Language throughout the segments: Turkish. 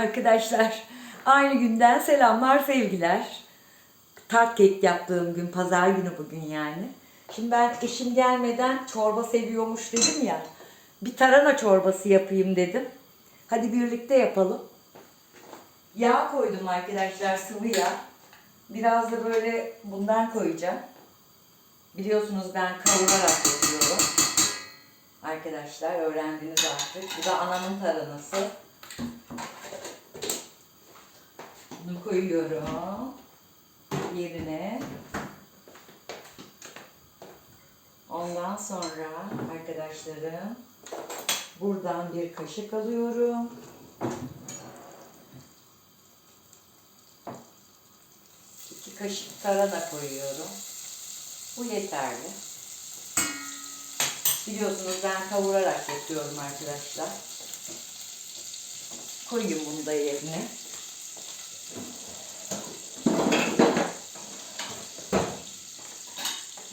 Arkadaşlar aynı günden selamlar sevgiler. Tart kek yaptığım gün pazar günü bugün yani. Şimdi ben eşim gelmeden çorba seviyormuş dedim ya. Bir tarhana çorbası yapayım dedim. Hadi birlikte yapalım. Yağ koydum arkadaşlar sıvı yağ. Biraz da böyle bundan koyacağım. Biliyorsunuz ben kavurarak yapıyorum. Arkadaşlar öğrendiniz artık. Bu da anamın tarhanası. Bunu koyuyorum yerine. Ondan sonra arkadaşlarım buradan bir kaşık alıyorum. İki kaşık tarhana koyuyorum. Bu yeterli. Biliyorsunuz ben kavurarak yapıyorum arkadaşlar. Koyayım bunu da yerine.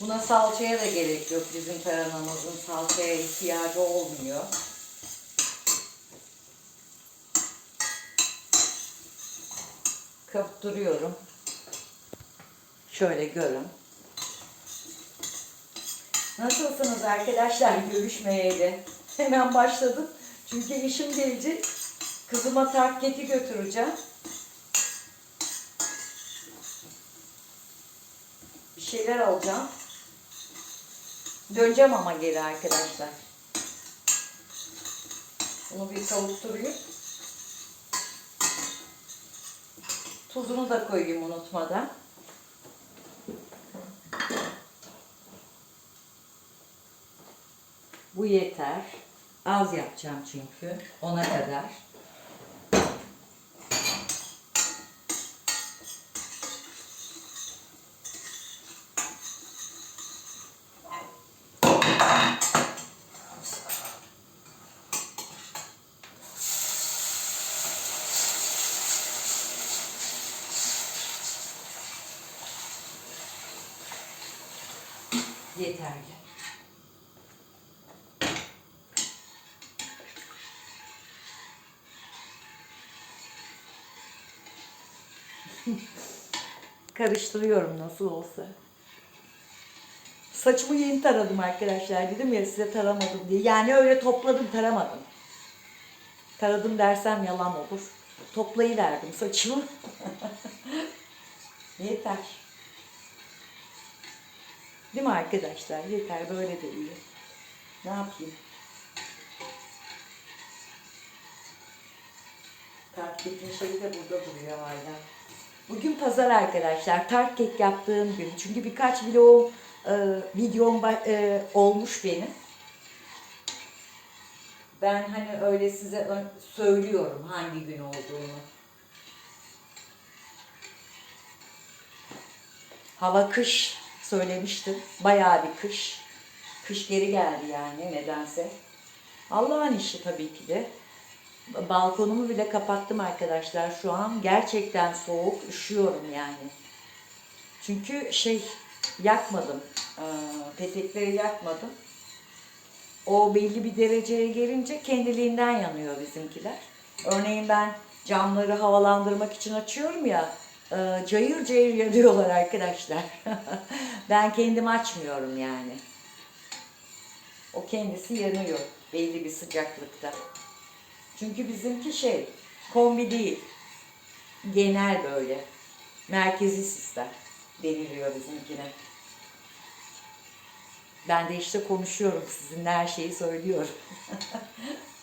Buna salçaya da gerek yok. Bizim tarhanamızın salçaya ihtiyacı olmuyor. Kaptırıyorum. Şöyle görün. Nasılsınız arkadaşlar görüşmeyeli? Hemen başladım. Çünkü işim gelecek. Kızıma tarketi götüreceğim. Bir şeyler alacağım. Döneceğim ama geri arkadaşlar. Bunu bir kavuşturayım. Tuzunu da koyayım unutmadan. Bu yeter. Az yapacağım çünkü. Ona kadar. Yeterli. Karıştırıyorum nasıl olsa. Saçımı yeni taradım arkadaşlar. Dedim ya size taramadım diye. Yani öyle topladım taramadım. Taradım dersem yalan olur. Toplayıverdim saçımı. Yeter. Değil mi arkadaşlar? Yeter böyle de iyi. Ne yapayım? Tart kekin şeyi de burada duruyor hala. Bugün pazar arkadaşlar. Tart kek yaptığım gün. Çünkü birkaç video e, videom e, olmuş benim. Ben hani öyle size söylüyorum hangi gün olduğunu. Hava kış söylemiştim. Bayağı bir kış. Kış geri geldi yani nedense. Allah'ın işi tabii ki de. Balkonumu bile kapattım arkadaşlar şu an. Gerçekten soğuk, üşüyorum yani. Çünkü şey yakmadım. Ee, petekleri yakmadım. O belli bir dereceye gelince kendiliğinden yanıyor bizimkiler. Örneğin ben camları havalandırmak için açıyorum ya. E, Cayır cayır yanıyorlar arkadaşlar. ben kendim açmıyorum yani. O kendisi yanıyor belli bir sıcaklıkta. Çünkü bizimki şey, kombi değil. Genel böyle. Merkezi sistem deniliyor bizimkine. Ben de işte konuşuyorum sizinle her şeyi söylüyorum.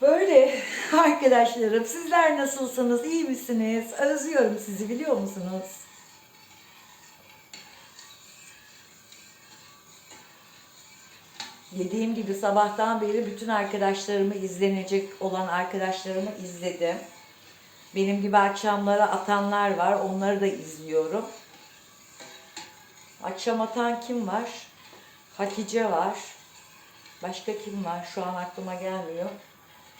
Böyle arkadaşlarım sizler nasılsınız? iyi misiniz? Özlüyorum sizi biliyor musunuz? Dediğim gibi sabahtan beri bütün arkadaşlarımı izlenecek olan arkadaşlarımı izledim. Benim gibi akşamlara atanlar var. Onları da izliyorum. Akşam atan kim var? Hatice var. Başka kim var? Şu an aklıma gelmiyor.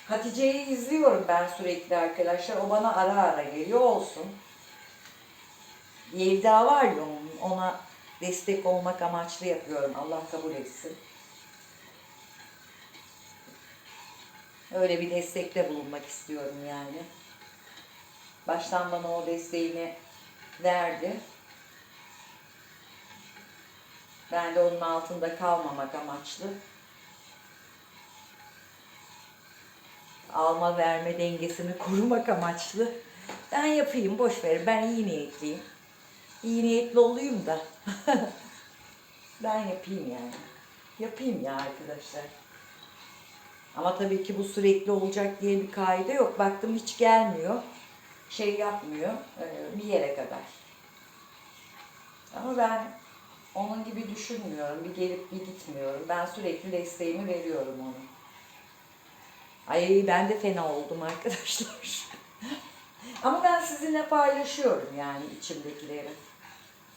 Hatice'yi izliyorum ben sürekli arkadaşlar. O bana ara ara geliyor olsun. Yevda var ya onun, ona destek olmak amaçlı yapıyorum. Allah kabul etsin. Öyle bir destekte bulunmak istiyorum yani. Baştan bana o desteğini verdi. Ben de onun altında kalmamak amaçlı. Alma verme dengesini korumak amaçlı. Ben yapayım boş ver. Ben iyi niyetliyim. İyi niyetli olayım da. ben yapayım yani. Yapayım ya arkadaşlar. Ama tabii ki bu sürekli olacak diye bir kaide yok. Baktım hiç gelmiyor. Şey yapmıyor. e, Bir yere kadar. Ama ben onun gibi düşünmüyorum. Bir gelip bir gitmiyorum. Ben sürekli desteğimi veriyorum ona. Ay ben de fena oldum arkadaşlar. Ama ben sizinle paylaşıyorum yani içimdekileri.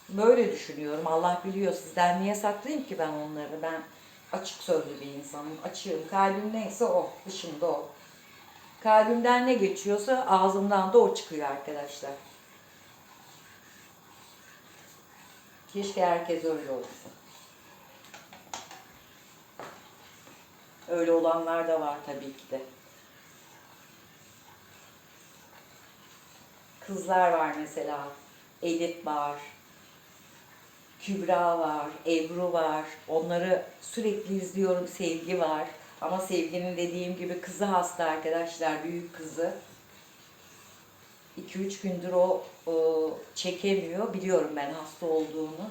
Böyle düşünüyorum. Allah biliyor sizden niye saklayayım ki ben onları. Ben açık sözlü bir insanım. Açığım. Kalbim neyse o. Dışımda o. Kalbimden ne geçiyorsa ağzımdan da o çıkıyor arkadaşlar. Keşke herkes öyle olsa. Öyle olanlar da var tabii ki de. Kızlar var mesela. Elif var. Kübra var, Ebru var. Onları sürekli izliyorum. Sevgi var. Ama Sevgi'nin dediğim gibi kızı hasta arkadaşlar. Büyük kızı. 2-3 gündür o, o çekemiyor. Biliyorum ben hasta olduğunu.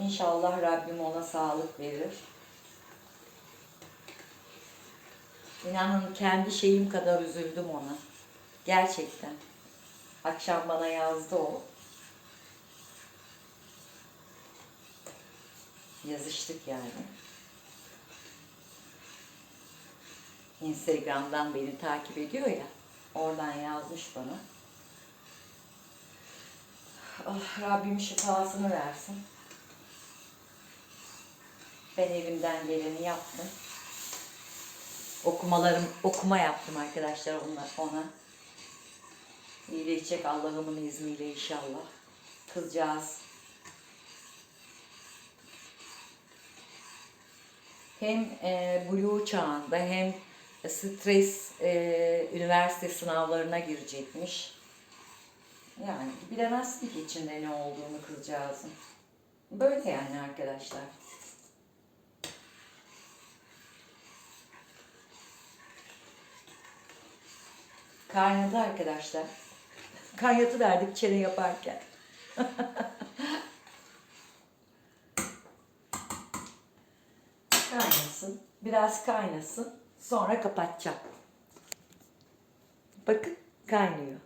İnşallah Rabbim ona sağlık verir. İnanın kendi şeyim kadar üzüldüm ona. Gerçekten. Akşam bana yazdı o. Yazıştık yani. Instagram'dan beni takip ediyor ya. Oradan yazmış bana. Ah, Rabbim şifasını versin. Ben elimden geleni yaptım. Okumalarım, okuma yaptım arkadaşlar ona. ona. İyileşecek Allah'ımın izniyle inşallah. Kızcağız hem e, Blue çağında hem stres e, üniversite sınavlarına girecekmiş. Yani bilemezdik içinde ne olduğunu kızcağızın. Böyle yani arkadaşlar. Kaynadı arkadaşlar. Kaynatı verdik çene yaparken. Kaynasın. Biraz kaynasın. Sonra kapatacağım. Bakın kaynıyor.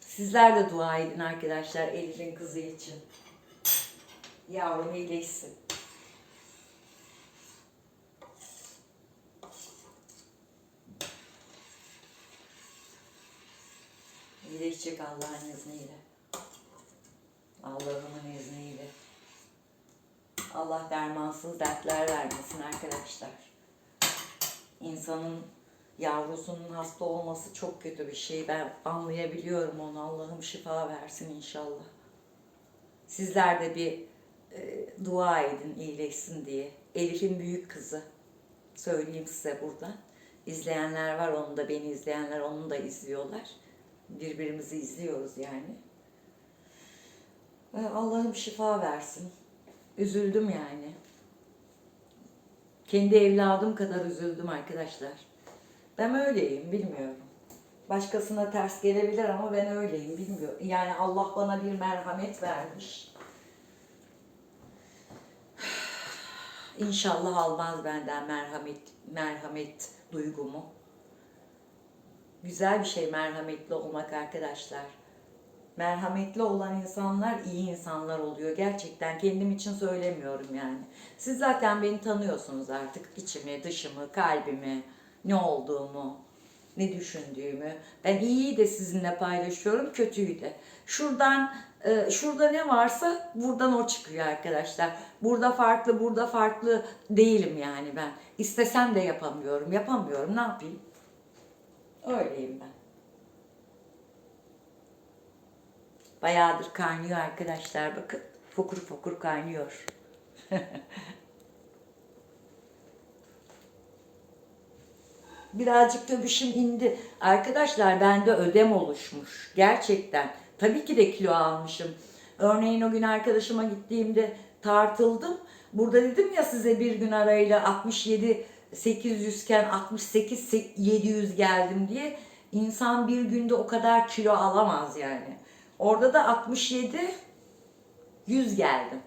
Sizler de dua edin arkadaşlar Elif'in kızı için. Yavrum iyileşsin. İyileşecek Allah'ın izniyle. Allah'ımın izniyle. Allah dermansız dertler vermesin arkadaşlar. İnsanın yavrusunun hasta olması çok kötü bir şey. Ben anlayabiliyorum onu. Allah'ım şifa versin inşallah. Sizler de bir e, dua edin iyileşsin diye. Elif'in büyük kızı. Söyleyeyim size buradan. İzleyenler var, onu da beni izleyenler onu da izliyorlar. Birbirimizi izliyoruz yani. Allah'ım şifa versin. Üzüldüm yani. Kendi evladım kadar üzüldüm arkadaşlar. Ben öyleyim, bilmiyorum. Başkasına ters gelebilir ama ben öyleyim, bilmiyorum. Yani Allah bana bir merhamet vermiş. İnşallah almaz benden merhamet, merhamet duygumu. Güzel bir şey merhametli olmak arkadaşlar. Merhametli olan insanlar iyi insanlar oluyor. Gerçekten kendim için söylemiyorum yani. Siz zaten beni tanıyorsunuz artık. içimi, dışımı, kalbimi, ne olduğumu, ne düşündüğümü. Ben iyiyi de sizinle paylaşıyorum, kötüyü de. Şuradan e, şurada ne varsa buradan o çıkıyor arkadaşlar. Burada farklı, burada farklı değilim yani ben. İstesem de yapamıyorum. Yapamıyorum. Ne yapayım? Öyleyim ben. Bayağıdır kaynıyor arkadaşlar bakın. Fokur fokur kaynıyor. Birazcık da düşüm indi. Arkadaşlar bende ödem oluşmuş. Gerçekten. Tabii ki de kilo almışım. Örneğin o gün arkadaşıma gittiğimde tartıldım. Burada dedim ya size bir gün arayla 67 800 iken 68 700 geldim diye. İnsan bir günde o kadar kilo alamaz yani. Orada da 67 100 geldim.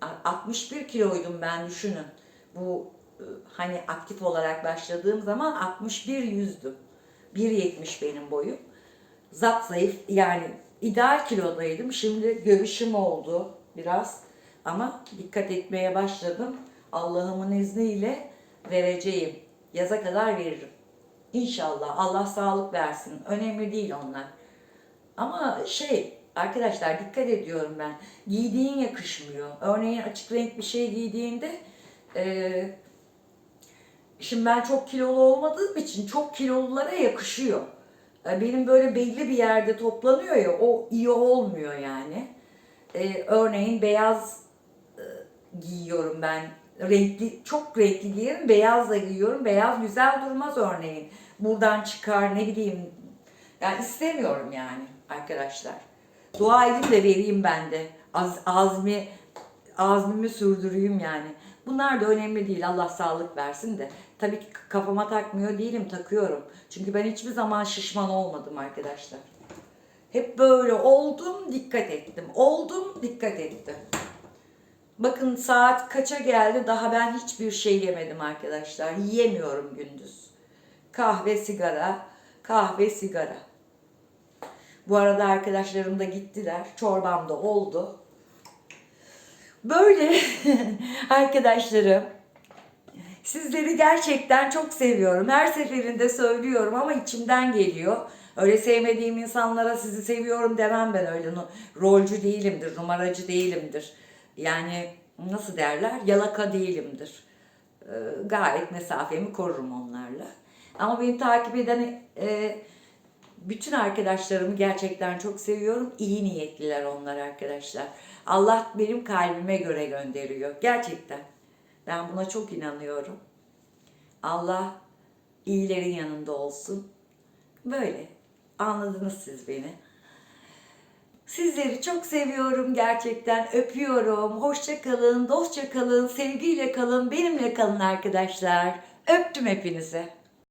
A- 61 kiloydum ben düşünün. Bu e, hani aktif olarak başladığım zaman 61 yüzdüm. 1.70 benim boyum. Zap zayıf yani ideal kilodaydım. Şimdi göğüşüm oldu biraz. Ama dikkat etmeye başladım. Allah'ımın izniyle vereceğim. Yaza kadar veririm. İnşallah. Allah sağlık versin. Önemli değil onlar. Ama şey arkadaşlar dikkat ediyorum ben. Giydiğin yakışmıyor. Örneğin açık renk bir şey giydiğinde e, şimdi ben çok kilolu olmadığım için çok kilolulara yakışıyor. E, Benim böyle belli bir yerde toplanıyor ya o iyi olmuyor yani. E, örneğin beyaz e, giyiyorum ben. Renkli, çok renkli giyerim. Beyaz da giyiyorum. Beyaz güzel durmaz örneğin. Buradan çıkar ne bileyim. Yani istemiyorum yani arkadaşlar. Dua edin de vereyim ben de. Az, azmi, azmimi sürdüreyim yani. Bunlar da önemli değil. Allah sağlık versin de. Tabii ki kafama takmıyor değilim. Takıyorum. Çünkü ben hiçbir zaman şişman olmadım arkadaşlar. Hep böyle oldum, dikkat ettim. Oldum, dikkat ettim. Bakın saat kaça geldi daha ben hiçbir şey yemedim arkadaşlar. Yiyemiyorum gündüz. Kahve, sigara, kahve, sigara. Bu arada arkadaşlarım da gittiler. Çorbam da oldu. Böyle arkadaşlarım. Sizleri gerçekten çok seviyorum. Her seferinde söylüyorum ama içimden geliyor. Öyle sevmediğim insanlara sizi seviyorum demem ben öyle. Rolcü değilimdir, numaracı değilimdir. Yani nasıl derler? Yalaka değilimdir. Ee, gayet mesafemi korurum onlarla. Ama beni takip eden e, bütün arkadaşlarımı gerçekten çok seviyorum. İyi niyetliler onlar arkadaşlar. Allah benim kalbime göre gönderiyor. Gerçekten. Ben buna çok inanıyorum. Allah iyilerin yanında olsun. Böyle. Anladınız siz beni. Sizleri çok seviyorum gerçekten. Öpüyorum. Hoşça kalın, dostça kalın, sevgiyle kalın, benimle kalın arkadaşlar. Öptüm hepinizi.